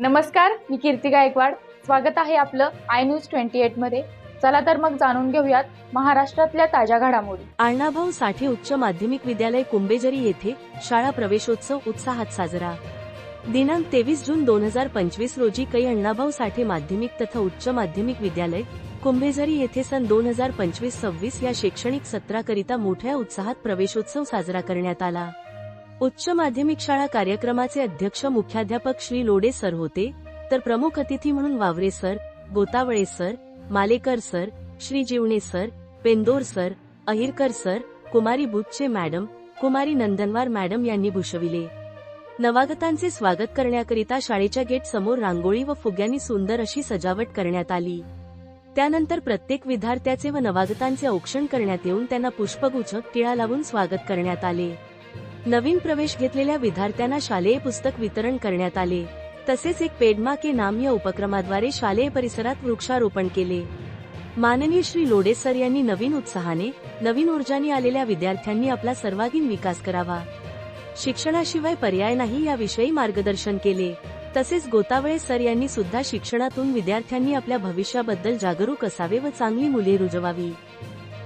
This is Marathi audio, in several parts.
नमस्कार मी कीर्ती गायकवाड. स्वागत आहे आपलं आय न्यूज ट्वेंटी एटमध्ये. चला तर मग जाणून घेऊयात महाराष्ट्रातल्या ताज्या घडामोडी. अण्णाभाऊ साठे उच्च माध्यमिक विद्यालय कुंबेजरी येथे शाळा प्रवेशोत्सव उत्साहात साजरा. दिनांक तेवीस जून दोन हजार पंचवीस रोजी कै अण्णाभाऊ साठे माध्यमिक तथा उच्च माध्यमिक विद्यालय कुंभेझरी येथे सन दोन हजार पंचवीस सव्वीस या शैक्षणिक सत्राकरिता मोठ्या उत्साहात प्रवेशोत्सव साजरा करण्यात आला. उच्च माध्यमिक शाळा कार्यक्रमाचे अध्यक्ष मुख्याध्यापक श्री लोडे सर होते. तर प्रमुख अतिथी म्हणून Waware sir Gotawale sir Malekar sir Shri Jivane sir Pendor sir Ahirkar sir कुमारी बुच्चे मॅडम कुमारी नंदनवार मॅडम यांनी भूषविले. नवागतांचे स्वागत करण्याकरिता शाळेच्या गेट समोर रांगोळी व फुग्यांनी सुंदर अशी सजावट करण्यात आली. त्यानंतर प्रत्येक विद्यार्थ्याचे व नवागतांचे औक्षण करण्यात येऊन त्यांना पुष्पगुच्छ टिळा लावून स्वागत करण्यात आले. नवीन प्रवेश घेतलेल्या विद्यार्थ्यांना शालेय पुस्तक वितरण करण्यात आले. तसेच एक पेडमा के नाम या उपक्रमाद्वारे शालेय परिसरात वृक्षारोपण केले. माननीय श्री लोडे सर यांनी नवीन उत्साहाने नवीन ऊर्जाने आलेल्या विद्यार्थ्यांनी आपला सर्वांगीण विकास करावा. शिक्षणाशिवाय पर्याय नाही याविषयी मार्गदर्शन केले. तसेच गोतावळे सर यांनी सुद्धा शिक्षणातून विद्यार्थ्यांनी आपल्या भविष्याबद्दल जागरूक असावे व चांगली मुले रुजवावी.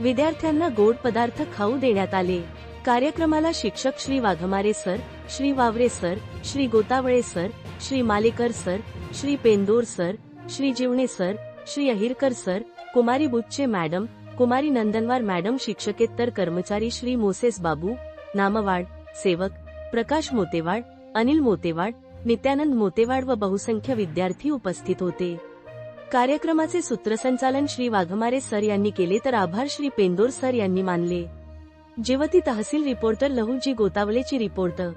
विद्यार्थ्यांना गोड पदार्थ खाऊ देण्यात आले. कार्यक्रमाला शिक्षक Shri Waghmare sir Shri Waware sir Shri Gotawale sir Shri Malekar sir Shri Pendor sir Shri Jivane sir Shri Ahirkar sir कुमारी बुच्चे मॅडम कुमारी नंदनवार मॅडम शिक्षकेतर कर्मचारी श्री मोसेस बाबू नामवाड सेवक प्रकाश मोतेवाड अनिल मोतेवाड नित्यानंद मोतेवाड व बहुसंख्य विद्यार्थी उपस्थित होते. कार्यक्रमाचे सूत्रसंचालन श्री वाघमारे सर यांनी केले तर आभार श्री पेंदोर सर यांनी मानले. जेवती तहसील रिपोर्टर लहुजी गोतावलेची रिपोर्टर